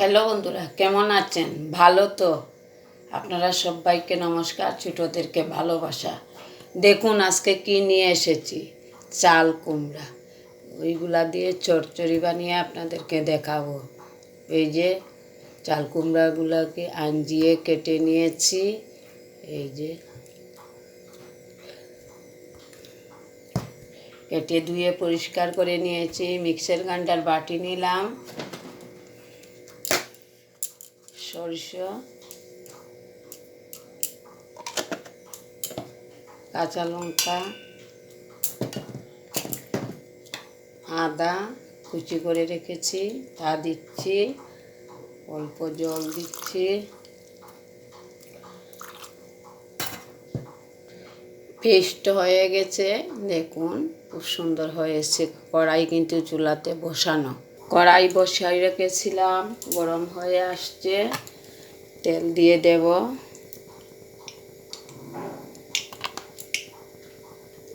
Hello বন্ধুরা, কেমন আছেন? ভালো তো? আপনারা সবাইকে নমস্কার, ছোটোদেরকে ভালোবাসা। দেখুন আজকে কি নিয়ে এসেছি, চাল কুমড়া। ওইগুলা দিয়ে চচ্চড়ি বানিয়ে আপনাদেরকে দেখাবো। এই যে চাল কুমড়াগুলোকে আঞ্জিয়ে কেটে নিয়েছি। এই যে কেটে ধুয়ে পরিষ্কার করে নিয়েছি। মিক্সার গ্রাইন্ডার বাটি নিলাম। সরষে, কাঁচা লঙ্কা, আদা কুচি করে রেখেছি, তা দিচ্ছি, অল্প জল দিচ্ছি। পেস্ট হয়ে গেছে, দেখুন, খুব সুন্দর হয়েছে কড়াই কিন্তু চুলাতে বসানো। কড়াই বসাই রেখেছিলাম, গরম হয়ে আসছে, তেল দিয়ে দেব।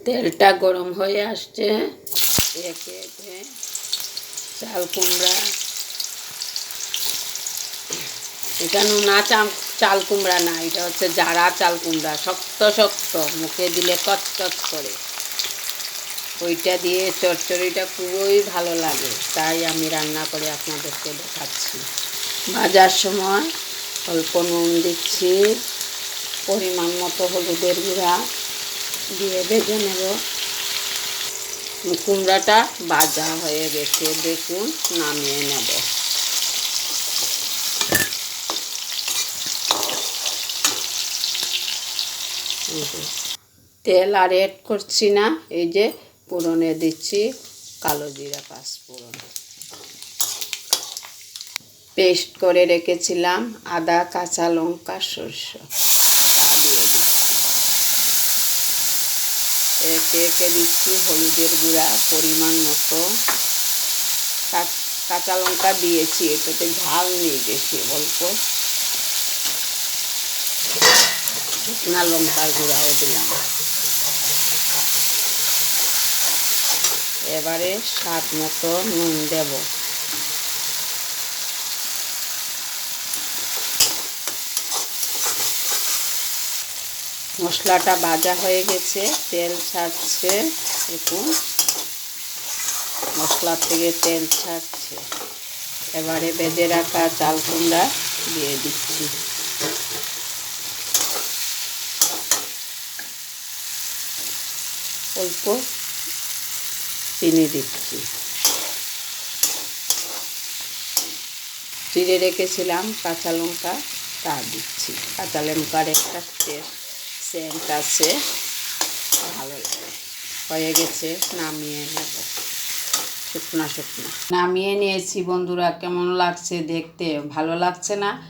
তেলটা গরম হয়ে আসছে, একে একে চাল কুমড়া, এটা নোনা চাল চাল কুমড়া না, এটা হচ্ছে জারা চাল কুমড়া, শক্ত শক্ত, মুখে দিলে কচকচ করে। ওইটা দিয়ে চচ্চড়িটা খুবই ভালো লাগে। তাই আমি রান্না করে আপনাদেরকে দেখাচ্ছি। ভাজার সময় অল্প নুন দিচ্ছি। পরিমাণ মতো হলুদের গুঁড়া দিয়ে ভেজে নেব। কুমড়াটা ভাজা হয়ে গেছে, দেখুন নামিয়ে নেব। তেল আর এড করছি না, এই যে পুরনে দিচ্ছি কালো জিরা পাঁচ পুরন পেস্ট করে রেখেছিলাম আদা, কাঁচা লঙ্কা, সরষ। তা দিয়ে দিচ্ছি একে একে দিচ্ছি হলুদের গুঁড়া পরিমাণ মতো। কাঁচা লঙ্কা দিয়েছি, এটাতে ঝাল নেই বেশি, অল্প। শুকনা লঙ্কার গুঁড়াও দিলাম। এবারে স্বাদ মতো নুন দেব। মশলাটা ভাজা হয়ে গেছে, তেল ছাড়ছে, দেখুন। মশলার থেকে তেল ছাড়ছে। এবারে বেজে রাখা চাল কুমড়া দিয়ে দিচ্ছি। অল্প চিনি দিচ্ছি। চিড়ে রেখেছিলাম, কাঁচা লঙ্কা তা দিচ্ছি। কাঁচা লঙ্কার একটা সেন্ট আছে। ভালো লাগে। হয়ে গেছে, নামিয়ে নেব। শুকনা শুকনা। নামিয়ে নিয়েছি বন্ধুরা, কেমন লাগছে দেখতে? ভালো লাগছে না?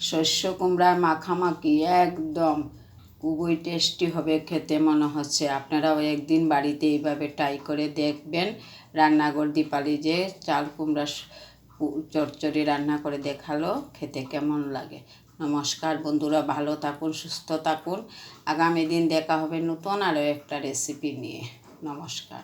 শস্য কুমড়ার মাখামাখি, একদম। খুবই টেস্টি হবে খেতে মনে হচ্ছে। আপনারাও একদিন বাড়িতে এইভাবে ট্রাই করে দেখবেন। রান্নাঘর দীপালি যে চাল কুমড়া চচ্চড়ি রান্না করে দেখাল, খেতে কেমন লাগে। নমস্কার বন্ধুরা, ভালো থাকুন, সুস্থ থাকুন। আগামী দিন দেখা হবে নতুন আরও একটা রেসিপি নিয়ে। নমস্কার।